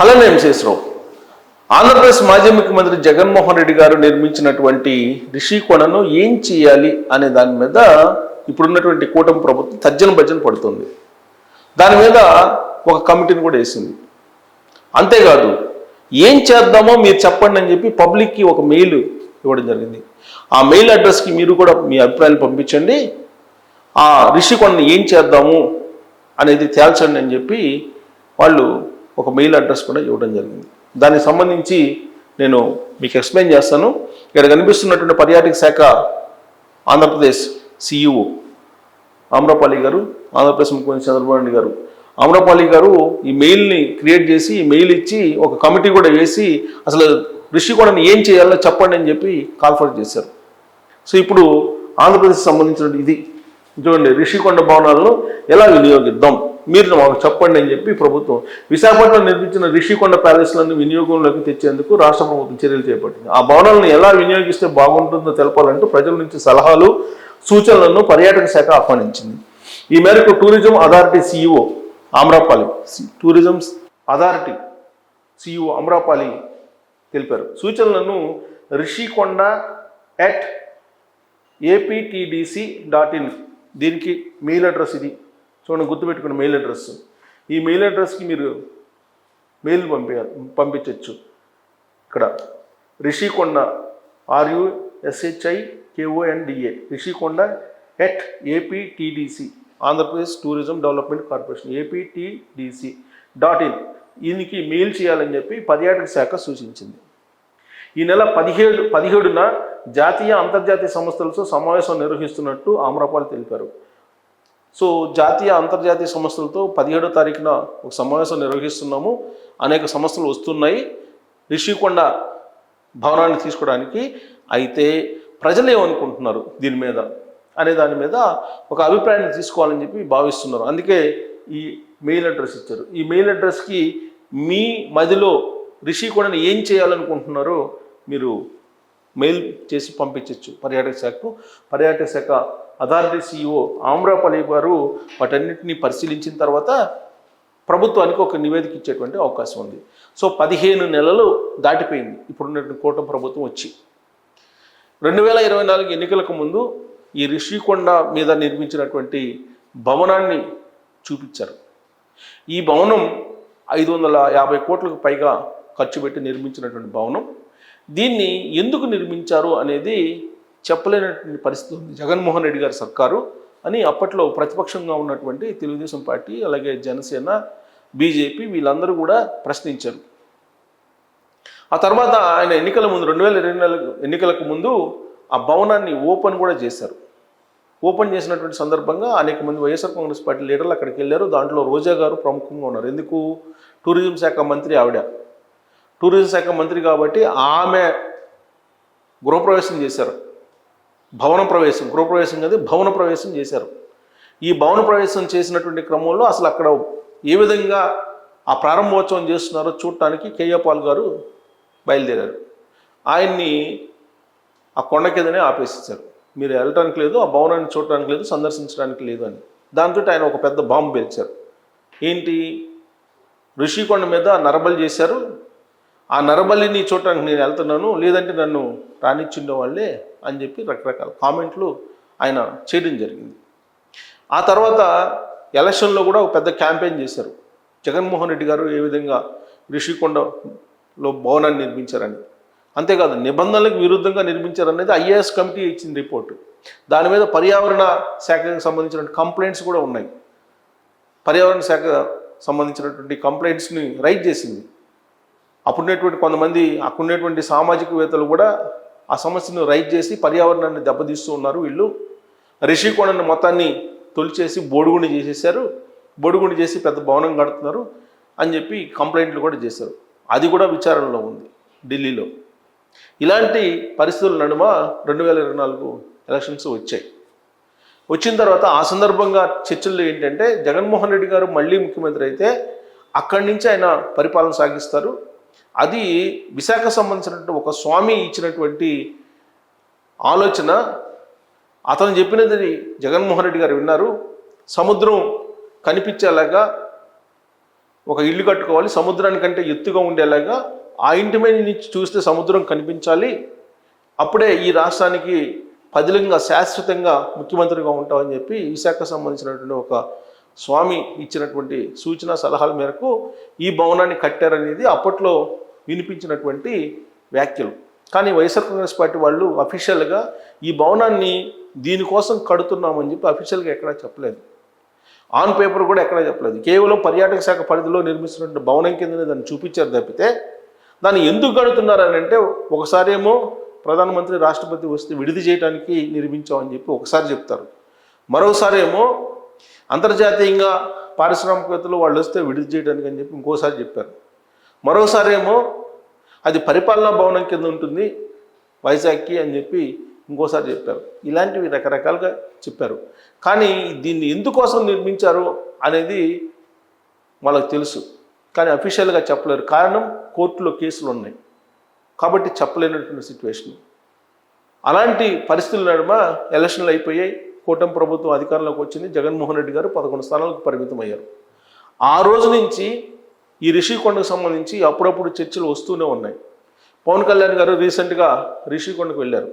హలన వెంకటేశ్వరరావు ఆంధ్రప్రదేశ్ మాజీ ముఖ్యమంత్రి జగన్మోహన్ రెడ్డి గారు నిర్మించినటువంటి రిషికొండను ఏం చేయాలి అనే దాని మీద ఇప్పుడున్నటువంటి కూటమి ప్రభుత్వం తర్జన భర్జన పడుతుంది. దాని మీద ఒక కమిటీని కూడా వేసింది. అంతేకాదు ఏం చేద్దామో మీరు చెప్పండి అని చెప్పి పబ్లిక్కి ఒక మెయిల్ ఇవ్వడం జరిగింది. ఆ మెయిల్ అడ్రస్కి మీరు కూడా మీ అభిప్రాయాలు పంపించండి. ఆ రిషికొండను ఏం చేద్దాము అనేది తేల్చండి అని చెప్పి వాళ్ళు ఒక మెయిల్ అడ్రస్ కూడా ఇవ్వడం జరిగింది. దానికి సంబంధించి నేను మీకు ఎక్స్ప్లెయిన్ చేస్తాను. ఇక్కడ కనిపిస్తున్నటువంటి పర్యాటక శాఖ ఆంధ్రప్రదేశ్ సిఇఓ ఆమ్రపాలి గారు ఆంధ్రప్రదేశ్ ముఖ్యమంత్రి చంద్రబాబు నాయుడు గారు. ఆమ్రపాలి గారు ఈ మెయిల్ని క్రియేట్ చేసి ఈ మెయిల్ ఇచ్చి ఒక కమిటీ కూడా వేసి అసలు రిషికొండని ఏం చేయాలో చెప్పండి అని చెప్పి కాల్ఫర్ చేశారు. సో ఇప్పుడు ఆంధ్రప్రదేశ్ సంబంధించిన ఇది. చూడండి రిషికొండ భవనాలను ఎలా వినియోగిద్దాం? మీరు మాకు చెప్పండి అని చెప్పి ప్రభుత్వం విశాఖపట్నం నిర్మించిన రిషికొండ ప్యాలెస్లను వినియోగంలోకి తెచ్చేందుకు రాష్ట్ర ప్రభుత్వం చర్యలు చేపట్టింది. ఆ భవనాలను ఎలా వినియోగిస్తే బాగుంటుందో తెలపాలంటూ ప్రజల నుంచి సలహాలు సూచనలను పర్యాటక శాఖ ఆహ్వానించింది. ఈ మేరకు tourism authority CEO Amrapali tourism authority CEO Amrapali తెలిపారు. సూచనలను Rishikonda at APTDC dot in దీనికి మెయిల్ అడ్రస్ ఇది. చూడండి గుర్తుపెట్టుకున్న మెయిల్ అడ్రస్. ఈ మెయిల్ అడ్రస్కి మీరు మెయిల్ పంపి పంపించవచ్చు ఇక్కడ Rishikonda R I S H I K O N D A Rishikonda at APTDC Andhra Pradesh tourism development corporation APTDC dot in దీనికి మెయిల్ చేయాలని చెప్పి పర్యాటక శాఖ సూచించింది. ఈ నెల పదిహేడు పదిహేడున జాతీయ అంతర్జాతీయ సంస్థలతో సమావేశం నిర్వహిస్తున్నట్టు ఆమ్రపాల్ తెలిపారు. సో జాతీయ అంతర్జాతీయ సంస్థలతో పదిహేడో తారీఖున ఒక సమావేశం నిర్వహిస్తున్నాము. అనేక సంస్థలు వస్తున్నాయి. రిషికొండ భవనాన్ని తీసుకోవడానికి అయితే ప్రజలు ఏమనుకుంటున్నారు దీని మీద అనే దాని మీద ఒక అభిప్రాయాన్ని తీసుకోవాలని చెప్పి భావిస్తున్నారు. అందుకే ఈ మెయిల్ అడ్రస్ ఇచ్చారు. ఈ మెయిల్ అడ్రస్కి మీ మదిలో రిషికొండని ఏం చేయాలనుకుంటున్నారో మీరు మెయిల్ చేసి పంపించవచ్చు పర్యాటక శాఖకు. పర్యాటక శాఖ అథారిటీ సిఇఓ ఆమ్రాపల్లి గారు వాటన్నిటిని పరిశీలించిన తర్వాత ప్రభుత్వానికి ఒక నివేదిక ఇచ్చేటువంటి అవకాశం ఉంది. సో పదిహేను నెలలు దాటిపోయింది. ఇప్పుడున్నటువంటి కూటమి ప్రభుత్వం వచ్చి. రెండు వేల ఇరవై నాలుగు ఎన్నికలకు ముందు ఈ రిషికొండ మీద నిర్మించినటువంటి భవనాన్ని చూపించారు. ఈ భవనం ఐదు వందల యాభై కోట్లకు పైగా ఖర్చు పెట్టి నిర్మించినటువంటి భవనం. దీన్ని ఎందుకు నిర్మించారు అనేది చెప్పలేనటువంటి పరిస్థితి ఉంది. జగన్మోహన్ రెడ్డి గారి సర్కారు అని అప్పట్లో ప్రతిపక్షంగా ఉన్నటువంటి తెలుగుదేశం పార్టీ అలాగే జనసేన బీజేపీ వీళ్ళందరూ కూడా ప్రశ్నించారు. ఆ తర్వాత ఆయన ఎన్నికల ముందు రెండు వేల ఇరవై నాలుగు ఎన్నికలకు ముందు ఆ భవనాన్ని ఓపెన్ కూడా చేశారు. ఓపెన్ చేసినటువంటి సందర్భంగా అనేక మంది వైఎస్ఆర్ కాంగ్రెస్ పార్టీ లీడర్లు అక్కడికి వెళ్ళారు. దాంట్లో రోజా గారు ప్రముఖంగా ఉన్నారు. ఎందుకు? టూరిజం శాఖ మంత్రి ఆవిడ. టూరిజం శాఖ మంత్రి కాబట్టి ఆమె గృహప్రవేశం చేశారు. భవన ప్రవేశం గృహప్రవేశం కాదు భవన ప్రవేశం చేశారు. ఈ భవన ప్రవేశం చేసినటువంటి క్రమంలో అసలు అక్కడ ఏ విధంగా ఆ ప్రారంభోత్సవం చేస్తున్నారో చూడటానికి కేయపాల్ గారు బయలుదేరారు. ఆయన్ని ఆ కొండ కిందనే ఆపేసేసారు. మీరు వెళ్ళటానికి లేదు ఆ భవనాన్ని చూడటానికి లేదు సందర్శించడానికి లేదు అని. దాంతో ఆయన ఒక పెద్ద బాంబు పేల్చారు. ఏంటి? ఋషికొండ మీద నరబలి చేశారు. ఆ నరబలిని చూడటానికి నేను వెళ్తున్నాను లేదంటే నన్ను రానిచ్చిండే వాళ్ళే అని చెప్పి రకరకాల కామెంట్లు ఆయన చేయడం జరిగింది. ఆ తర్వాత ఎలక్షన్లో కూడా ఒక పెద్ద క్యాంపెయిన్ చేశారు. జగన్మోహన్ రెడ్డి గారు ఏ విధంగా రిషికొండలో భవనాన్ని నిర్మించారని. అంతేకాదు నిబంధనలకు విరుద్ధంగా నిర్మించారనేది ఐఏఎస్ కమిటీ ఇచ్చిన రిపోర్టు. దాని మీద పర్యావరణ శాఖకు సంబంధించిన కంప్లైంట్స్ కూడా ఉన్నాయి. పర్యావరణ శాఖ సంబంధించినటువంటి కంప్లైంట్స్ని రైట్ చేసింది. అప్పుడున్నటువంటి కొంతమంది అక్కడున్నటువంటి సామాజికవేత్తలు కూడా ఆ సమస్యను రైట్ చేసి పర్యావరణాన్ని దెబ్బతీస్తూ ఉన్నారు. వీళ్ళు రిషికోణాన్ని మొత్తాన్ని తొలిచేసి బోడుగుని చేసేసారు బొడుగుని చేసి పెద్ద భవనం కడుతున్నారు అని చెప్పి కంప్లైంట్లు కూడా చేశారు. అది కూడా విచారణలో ఉంది ఢిల్లీలో. ఇలాంటి పరిస్థితుల నడుమ రెండు వేల ఇరవై నాలుగు ఎలక్షన్స్ వచ్చాయి. వచ్చిన తర్వాత ఆ సందర్భంగా చర్చలు ఏంటంటే జగన్మోహన్ రెడ్డి గారు మళ్ళీ ముఖ్యమంత్రి అయితే అక్కడి నుంచి ఆయన పరిపాలన సాగిస్తారు. అది విశాఖ సంబంధించినటువంటి ఒక స్వామి ఇచ్చినటువంటి ఆలోచన. అతను చెప్పినది జగన్మోహన్ రెడ్డి గారు విన్నారు. సముద్రం కనిపించేలాగా ఒక ఇల్లు కట్టుకోవాలి సముద్రానికంటే ఎత్తుగా ఉండేలాగా ఆ ఇంటి మీద నుంచి చూస్తే సముద్రం కనిపించాలి. అప్పుడే ఈ రాష్ట్రానికి పదిలంగా శాశ్వతంగా ముఖ్యమంత్రిగా ఉంటామని చెప్పి విశాఖ సంబంధించినటువంటి ఒక స్వామి ఇచ్చినటువంటి సూచన సలహాల మేరకు ఈ భవనాన్ని కట్టారనేది అప్పట్లో వినిపించినటువంటి వ్యాఖ్యలు. కానీ వైఎస్ఆర్ కాంగ్రెస్ పార్టీ వాళ్ళు అఫీషియల్గా ఈ భవనాన్ని దీనికోసం కడుతున్నామని చెప్పి అఫీషియల్గా ఎక్కడా చెప్పలేదు. ఆన్ పేపర్ కూడా ఎక్కడా చెప్పలేదు. కేవలం పర్యాటక శాఖ పరిధిలో నిర్మిస్తున్న భవనం కిందనే దాన్ని చూపించారు తప్పితే దాన్ని ఎందుకు కడుతున్నారు అని అంటే ఒకసారి ఏమో ప్రధానమంత్రి రాష్ట్రపతి వస్తే విడిది చేయడానికి నిర్మించామని చెప్పి ఒకసారి చెప్తారు. మరోసారి ఏమో అంతర్జాతీయంగా పారిశ్రామికవేత్తలు వాళ్ళు వస్తే విడిది చేయడానికి అని చెప్పి ఇంకోసారి చెప్పారు. మరోసారి ఏమో అది పరిపాలనా భవనం కింద ఉంటుంది వైజాగ్కి అని చెప్పి ఇంకోసారి చెప్పారు. ఇలాంటివి రకరకాలుగా చెప్పారు. కానీ దీన్ని ఎందుకోసం నిర్మించారు అనేది వాళ్ళకి తెలుసు. కానీ అఫీషియల్గా చెప్పలేరు. కారణం కోర్టులో కేసులు ఉన్నాయి. కాబట్టి చెప్పలేనటువంటి సిచ్యువేషన్. అలాంటి పరిస్థితుల నడుమ ఎలక్షన్లు అయిపోయాయి. కూటమి ప్రభుత్వం అధికారంలోకి వచ్చింది. జగన్మోహన్ రెడ్డి గారు పదకొండు స్థానాలకు పరిమితం అయ్యారు ఆ రోజు నుంచి ఈ రిషికొండకు సంబంధించి అప్పుడప్పుడు చర్చలు వస్తూనే ఉన్నాయి. పవన్ కళ్యాణ్ గారు రీసెంట్గా రిషికొండకు వెళ్ళారు.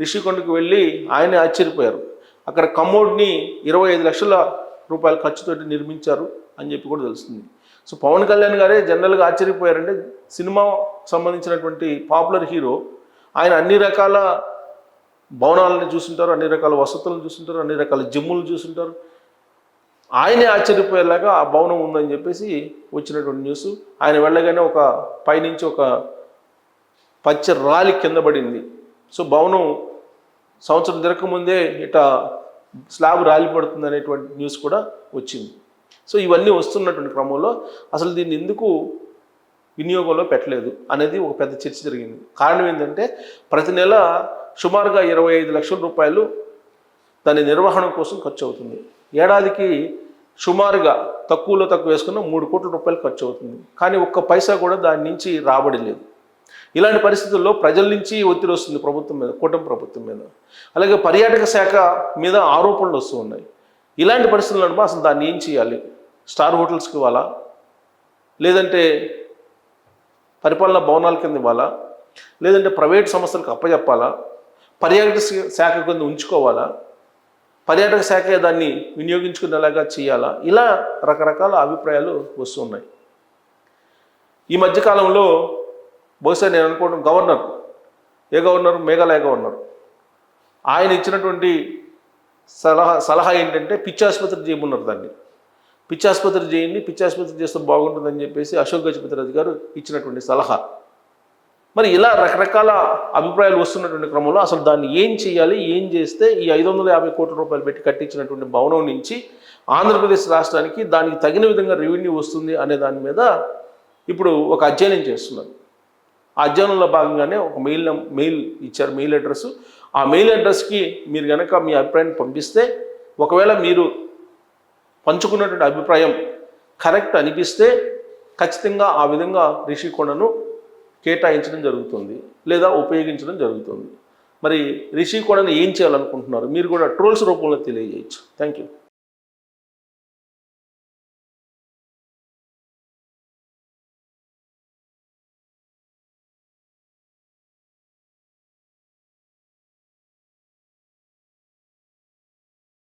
రిషికొండకు వెళ్ళి ఆయనే ఆశ్చర్యపోయారు. అక్కడ కమోడ్ని ఇరవై ఐదు లక్షల రూపాయల ఖర్చుతోటి నిర్మించారు అని చెప్పి కూడా తెలుస్తుంది. సో పవన్ కళ్యాణ్ గారే జనరల్గా ఆశ్చర్యపోయారంటే సినిమా సంబంధించినటువంటి పాపులర్ హీరో ఆయన అన్ని రకాల భవనాలను చూసుంటారు అన్ని రకాల వసతులను చూసుంటారు అన్ని రకాల జిమ్ములు చూసుంటారు ఆయనే ఆశ్చర్యపోయేలాగా ఆ భవనం ఉందని చెప్పేసి వచ్చినటువంటి న్యూస్. ఆయన వెళ్ళగానే ఒక పైనుంచి ఒక పచ్చ రాలి కింద పడింది. సో భవనం సంవత్సరం తిరగకముందే ఇట స్లాబ్ రాలి పడుతుంది అనేటువంటి న్యూస్ కూడా వచ్చింది. సో ఇవన్నీ వస్తున్నటువంటి క్రమంలో అసలు దీన్ని ఎందుకు వినియోగంలో పెట్టలేదు అనేది ఒక పెద్ద చర్చ జరిగింది. కారణం ఏంటంటే ప్రతి నెల సుమారుగా ఇరవై ఐదు లక్షల రూపాయలు దాని నిర్వహణ కోసం ఖర్చు అవుతుంది. ఏడాదికి సుమారుగా తక్కువలో తక్కువ వేసుకున్న మూడు కోట్ల రూపాయలు ఖర్చు అవుతుంది. కానీ ఒక్క పైసా కూడా దాని నుంచి రాబడి లేదు. ఇలాంటి పరిస్థితుల్లో ప్రజల నుంచి ఒత్తిడి వస్తుంది ప్రభుత్వం మీద కూటమి ప్రభుత్వం మీద. అలాగే పర్యాటక శాఖ మీద ఆరోపణలు వస్తూ ఉన్నాయి. ఇలాంటి పరిస్థితులు నడుమ అసలు దాన్ని ఏం చేయాలి? స్టార్ హోటల్స్కి ఇవ్వాలా? లేదంటే పరిపాలనా భవనాల కింద ఇవ్వాలా? లేదంటే ప్రైవేట్ సంస్థలకు అప్పచెప్పాలా పర్యాటక శాఖ కింద ఉంచుకోవాలా? పర్యాటక శాఖ దాన్ని వినియోగించుకునేలాగా చేయాలా? ఇలా రకరకాల అభిప్రాయాలు వస్తున్నాయి. ఈ మధ్యకాలంలో బహుశా నేను అనుకోవడం గవర్నర్ ఏ గవర్నర్? మేఘాలయ గవర్నర్. ఆయన ఇచ్చినటువంటి సలహా సలహా ఏంటంటే పిచ్చాసుపత్రి చేయమన్నారు దాన్ని. పిచ్చాసుపత్రి చేయండి పిచ్చి ఆసుపత్రి చేస్తే బాగుంటుందని చెప్పేసి అశోక్ గజపతిరాజు గారు ఇచ్చినటువంటి సలహా. మరి ఇలా రకరకాల అభిప్రాయాలు వస్తున్నటువంటి క్రమంలో అసలు దాన్ని ఏం చేయాలి ఏం చేస్తే ఈ ఐదు వందల యాభై కోట్ల రూపాయలు పెట్టి కట్టించినటువంటి భవనం నుంచి ఆంధ్రప్రదేశ్ రాష్ట్రానికి దానికి తగిన విధంగా రెవెన్యూ వస్తుంది అనే దాని మీద ఇప్పుడు ఒక అధ్యయనం చేస్తున్నారు. ఆ అధ్యయనంలో భాగంగానే ఒక మెయిల్ మెయిల్ ఇచ్చారు మెయిల్ అడ్రస్. ఆ మెయిల్ అడ్రస్కి మీరు కనుక మీ అభిప్రాయాన్ని పంపిస్తే ఒకవేళ మీరు పంచుకున్నటువంటి అభిప్రాయం కరెక్ట్ అనిపిస్తే ఖచ్చితంగా ఆ విధంగా రిషికొండను కేటాయించడం జరుగుతుంది లేదా ఉపయోగించడం జరుగుతుంది. మరి రిషికొండను ఏం చేయాలనుకుంటున్నారు? మీరు కూడా ట్రోల్స్ రూపంలో తెలియజేయచ్చు. Thank you